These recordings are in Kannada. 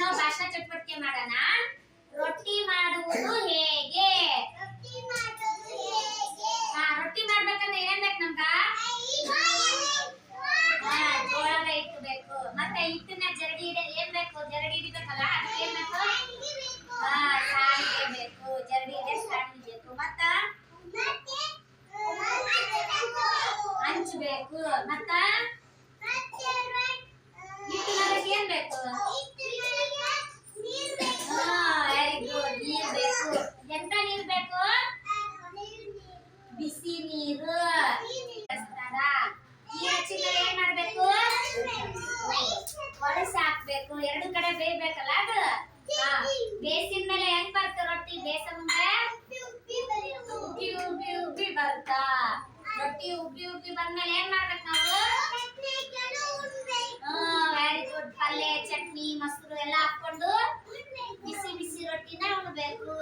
上班，那 ಹಾಕ್ಬೇಕು ಎರಡು ಕಡೆ ಬೇಯ್ಬೇಕಲ್ಲ ಅದು? ಬೇಸಿದ ಮೇಲೆ ಹೆಂಗ್ ಬರ್ತ ರೊಟ್ಟಿ ಬೇಸ ಮುಂದೆ? ಉಬ್ಬಿ ಉಬ್ಬಿ ಉಬ್ಬಿ ಬರ್ತಾ ರೊಟ್ಟಿ ಉಬ್ಬಿ ಉಬ್ಬಿ ಬಂದ್ಮೇಲೆ ಏನ್ ಮಾಡ್ಬೇಕು ನಾವು? ವೆರಿ ಗುಡ್ ಪಲ್ಯ, ಚಟ್ನಿ, ಮೊಸರು ಎಲ್ಲ ಹಾಕೊಂಡು ಬಿಸಿ ಬಿಸಿ ರೊಟ್ಟಿನ ಉಣ್ಬೇಕು.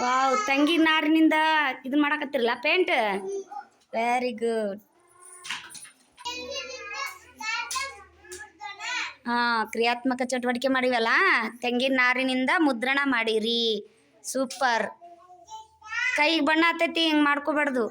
ವಾವ್, ತಂಗಿ ನಾರಿನಿಂದ ಇದು ಮಾಡಕತ್ತಿರಲ್ಲ ಪೇಂಟ್ ವೆರಿ ಗುಡ್ ಹಾ, ಕ್ರಿಯಾತ್ಮಕ ಚಟುವಟಿಕೆ ಮಾಡಿವಲ್ಲ ತೆಂಗಿನ ನಾರಿನಿಂದ ಮುದ್ರಣ ಮಾಡಿರಿ. ಸೂಪರ್ ಕೈಗೆ ಬಣ್ಣ ಹತ್ತೈತಿ ಹಿಂಗೆ ಮಾಡ್ಕೋಬಾರ್ದು